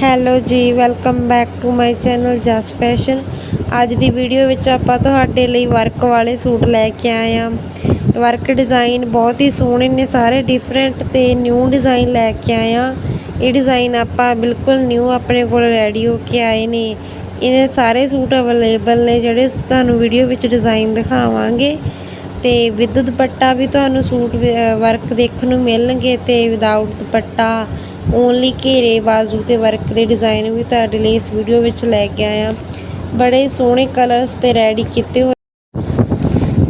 Hello ji, welcome back to my channel Jas fashion. ਅੱਜ ਦੀ video ਵਿੱਚ ਆਪਾਂ ਤੁਹਾਡੇ ਲਈ ਵਰਕ ਵਾਲੇ ਸੂਟ ਲੈ ਕੇ ਆਏ ਆ ਵਰਕ ਡਿਜ਼ਾਈਨ ਬਹੁਤ ਹੀ ਸੋਹਣੇ ਨੇ, ਸਾਰੇ ਡਿਫਰੈਂਟ ਤੇ ਨਿਊ ਡਿਜ਼ਾਈਨ ਲੈ ਕੇ ਆਏ ਆ ਇਹ ਡਿਜ਼ਾਈਨ ਆਪਾਂ ਬਿਲਕੁਲ ਨਿਊ ਆਪਣੇ ਕੋਲ ਰੈਡੀ ਹੋ ਕੇ ਆਏ ਨੇ। ਇਹਨੇ ਸਾਰੇ ਸੂਟ ਅਵੇਲੇਬਲ ਨੇ, ਜਿਹੜੇ ਤੁਹਾਨੂੰ ਵੀਡੀਓ ਵਿੱਚ ਡਿਜ਼ਾਈਨ ਦਿਖਾਵਾਂਗੇ। ਤੇ ਵਿਦ ਦੁਪੱਟਾ ਵੀ ਤੁਹਾਨੂੰ ਸੂਟ ਵਰਕ ਦੇਖਣ ਨੂੰ ਮਿਲਣਗੇ ਤੇ ਵਿਦਆਊਟ ਦੁਪੱਟਾ ਓਨਲੀ ਘੇਰੇ ਬਾਜ਼ੂ ਤੇ ਵਰਕ ਦੇ ਡਿਜ਼ਾਈਨ ਵੀ ਤੁਹਾਡੇ ਲਈ ਇਸ ਵੀਡੀਓ ਵਿੱਚ ਲੈ ਕੇ ਆਇਆ। ਬੜੇ ਸੋਹਣੇ ਕਲਰਸ ਤੇ ਰੈਡੀ ਕੀਤੇ ਹੋਏ।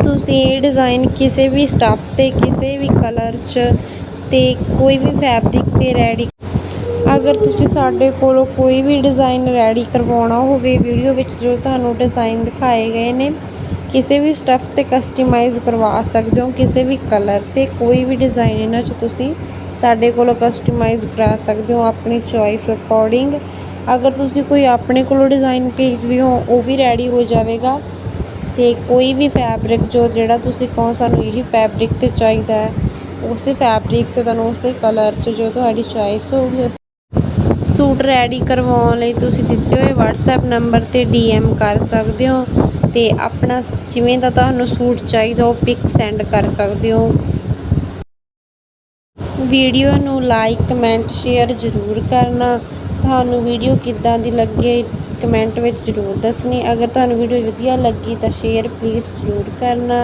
ਤੁਸੀਂ ਇਹ ਡਿਜ਼ਾਈਨ ਕਿਸੇ ਵੀ ਸਟੱਫ ਤੇ, ਕਿਸੇ ਵੀ ਕਲਰ 'ਚ ਤੇ ਕੋਈ ਵੀ ਫੈਬਰਿਕ ਤੇ ਰੈਡੀ ਅਗਰ ਤੁਸੀਂ ਸਾਡੇ ਕੋਲੋਂ ਕੋਈ ਵੀ ਡਿਜ਼ਾਈਨ ਰੈਡੀ ਕਰਵਾਉਣਾ ਹੋਵੇ ਵੀਡੀਓ ਵਿੱਚ ਜੋ ਤੁਹਾਨੂੰ ਡਿਜ਼ਾਈਨ ਦਿਖਾਏ ਗਏ ਨੇ ਕਿਸੇ ਵੀ ਸਟੱਫ ਤੇ ਕਸਟਮਾਈਜ਼ ਕਰਵਾ ਸਕਦੇ ਹੋ, ਕਿਸੇ ਵੀ ਕਲਰ ਤੇ ਕੋਈ ਵੀ ਡਿਜ਼ਾਈਨ ਇਹਨਾਂ 'ਚ ਤੁਸੀਂ ਸਾਡੇ ਕੋਲੋਂ ਕਸਟਮਾਈਜ਼ ਕਰਾ ਸਕਦੇ ਹੋ ਆਪਣੀ ਚੋਇਸ ਅਕੋਰਡਿੰਗ ਅਗਰ ਤੁਸੀਂ ਕੋਈ ਆਪਣੇ ਕੋਲੋਂ ਡਿਜ਼ਾਈਨ ਭੇਜਦੇ ਹੋ, ਉਹ ਵੀ ਰੈਡੀ ਹੋ ਜਾਵੇਗਾ। ਤੇ ਕੋਈ ਵੀ ਫੈਬਰਿਕ ਜੋ ਜਿਹੜਾ ਤੁਸੀਂ ਕਹੋ, ਸਾਨੂੰ ਇਹੀ ਫੈਬਰਿਕ ਤੇ ਚਾਹੀਦਾ ਹੈ। ਉਸੇ ਫੈਬਰਿਕ ਤੇ ਤੁਹਾਨੂੰ ਉਸੇ ਕਲਰ 'ਚ ਜੋ ਤੁਹਾਡੀ ਚੋਇਸ ਹੋਊਗੀ, ਉਸ ਸੂਟ ਰੈਡੀ ਕਰਵਾਉਣ ਲਈ ਤੁਸੀਂ ਦਿੱਤੇ ਹੋਏ WhatsApp ਨੰਬਰ ਤੇ DM ਕਰ ਸਕਦੇ ਹੋ ਤੇ ਆਪਣਾ ਜਿਵੇਂ ਦਾ ਤੁਹਾਨੂੰ ਸੂਟ ਚਾਹੀਦਾ ਉਹ ਪਿਕ ਸੈਂਡ ਕਰ ਸਕਦੇ ਹੋ। ਵੀਡੀਓ ਨੂੰ ਲਾਈਕ ਕਮੈਂਟ ਸ਼ੇਅਰ ਜ਼ਰੂਰ ਕਰਨਾ। ਤੁਹਾਨੂੰ ਵੀਡੀਓ ਕਿੱਦਾਂ ਦੀ ਲੱਗੇ ਕਮੈਂਟ ਵਿੱਚ ਜ਼ਰੂਰ ਦੱਸਣੀ। ਅਗਰ ਤੁਹਾਨੂੰ ਵੀਡੀਓ ਵਧੀਆ ਲੱਗੀ ਤਾਂ ਸ਼ੇਅਰ ਪਲੀਜ਼ ਜ਼ਰੂਰ ਕਰਨਾ।